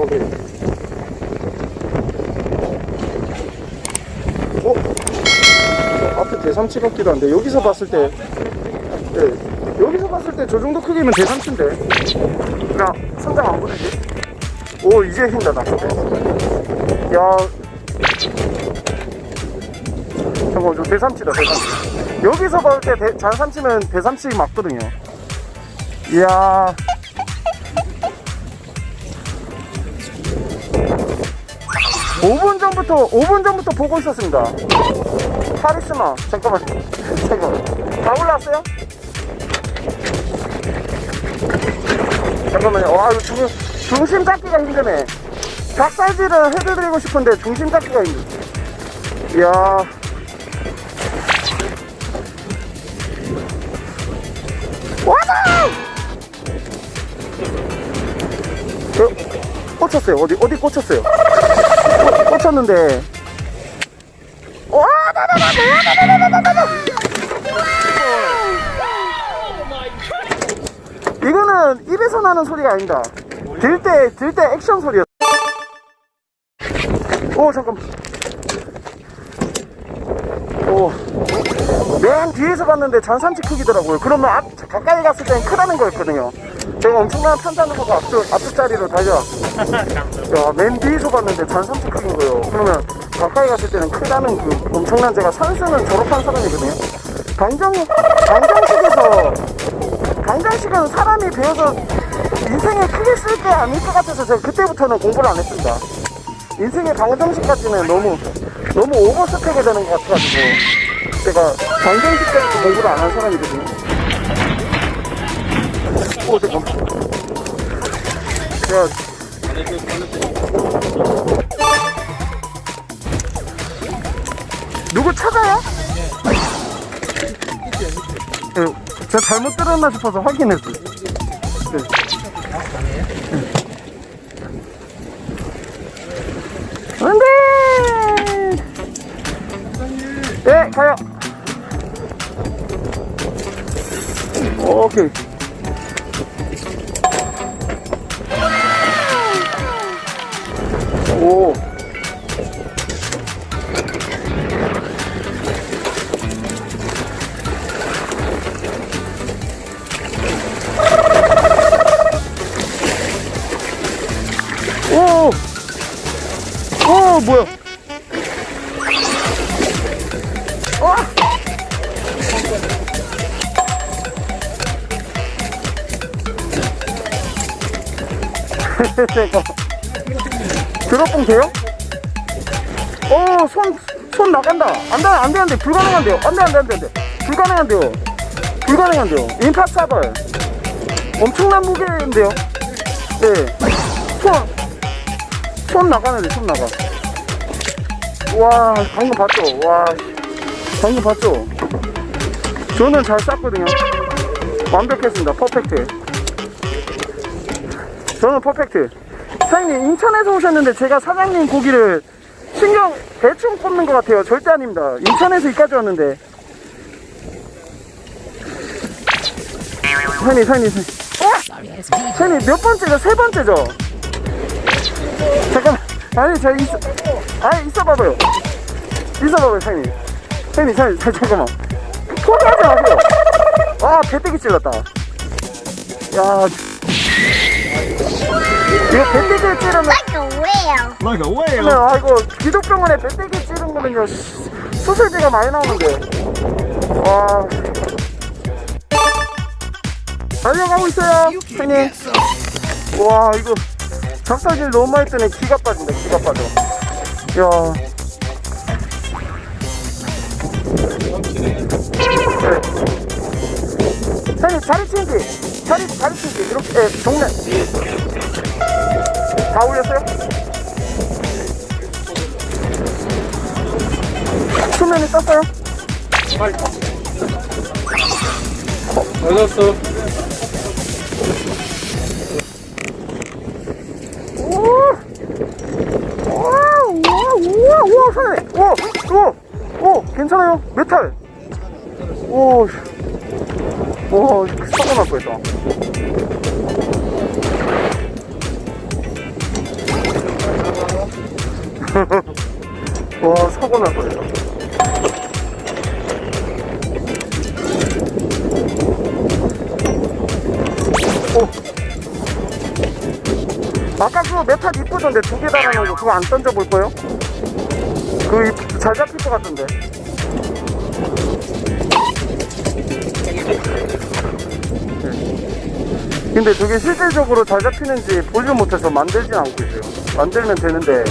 저기 어? 앞에 대삼치 같기도 한데 여기서 봤을 때 네, 여기서 봤을 때 저 정도 크기면 대삼치인데 나 성장 안 보내지? 오 이제 휜다 나 야. 잠깐 저 대삼치다 대삼치 여기서 봤을 때 대, 잔삼치면 대삼치 맞거든요 이야 오분 전부터 5분 전부터 보고 있었습니다. 카리스마 잠깐만. 잠깐만. 다 올라왔어요? 잠깐만요. 와 이거 중심, 중심 잡기가 힘드네. 작사지를 해드리고 싶은데 중심 잡기가 힘들 이야. 와다! 어, 꽂혔어요. 어디 어디 꽂혔어요 꽂- 꽂혔는데 와 이거는 입에서 나는 소리가 아닙니다. 들 때, 들 때 액션 소리였어. 오, 잠깐만. 오. 맨 뒤에서 봤는데 잔삼치 크기더라고요. 그러면 앞, 가까이 갔을 땐 크다는 거였거든요. 제가 엄청난 판단을 하고 앞쪽, 앞쪽 자리로 달려왔어요. 야, 맨 뒤에서 봤는데 잔삼치 크기인 거예요. 그러면 가까이 갔을 때는 크다는 그 엄청난 제가 산수는 졸업한 사람이거든요. 강정, 강정식에서 강장식은 사람이 배워서 인생에 크게 쓸 게 아닐 것 같아서 제가 그때부터는 공부를 안 했습니다. 인생의 강장식까지는 너무 너무 오버스펙이 되는 것 같아가지고 제가 강장식까지 공부를 안 한 사람이거든요. 오 잠깐. 제가 누구 찾아요? 네, 제가 잘못 들었나 싶어서 확인했어요. 네. 안 돼! 네, 가요. 오케이. 오. 오! 오, 뭐야? 아! 드롭봉 돼요? 오, 손, 손 나간다. 안 돼, 안 돼. 불가능한데요. 안 돼, 안 돼, 안 돼, 안 돼. 불가능한데요. 불가능한데요. 임파사벌. 엄청난 무게인데요. 네. 손, 손 나가는데 손 나가 와 방금 봤죠 와 방금 봤죠 저는 잘 쌌거든요 완벽했습니다 퍼펙트 저는 퍼펙트 사장님 인천에서 오셨는데 제가 사장님 고기를 신경 대충 꼽는 것 같아요. 절대 아닙니다. 인천에서 이까지 왔는데. 사장님 사장님 사장님. 어? 사장님 몇 번째죠? 세 번째죠? 잠깐만. 아니 저 있어 아니 있어 봐봐요. 있어 봐봐요 사장님. 사장님 사장님 사- 잠깐만. 포기하지 마세요. 아 배때기 찔렀다. 야 이거 배때기를 찌르면 like a whale. Like a whale. 네, 아 이거 기독병원에 배때기 찌른 거는요 수- 수술비가 많이 나오는데. 와. 달려가고 있어요 형님. 와 이거 작살질 너무 많이 뜨네. 기가 빠진다 기가 빠져. 야. 네. 형님 자리 치기. 자리 자리 치기. 이렇게 예, 종래 다 올렸어요? 수면이 떴어요? 맞았어. 우와! 우와! 우와! 괜찮아요? 메탈! 오! 씨. 와, 사고 날 뻔했다. 와 사고 날 뻔했다. 아까 그거 메탈 이쁘던데 두 개 달아놓은 거 그거 안 던져볼 거예요? 그거 잘 잡힐 것 같던데. 근데 저게 실질적으로 잘 잡히는지 보지 못해서 만들진 않고 있어요. 만들면 되는데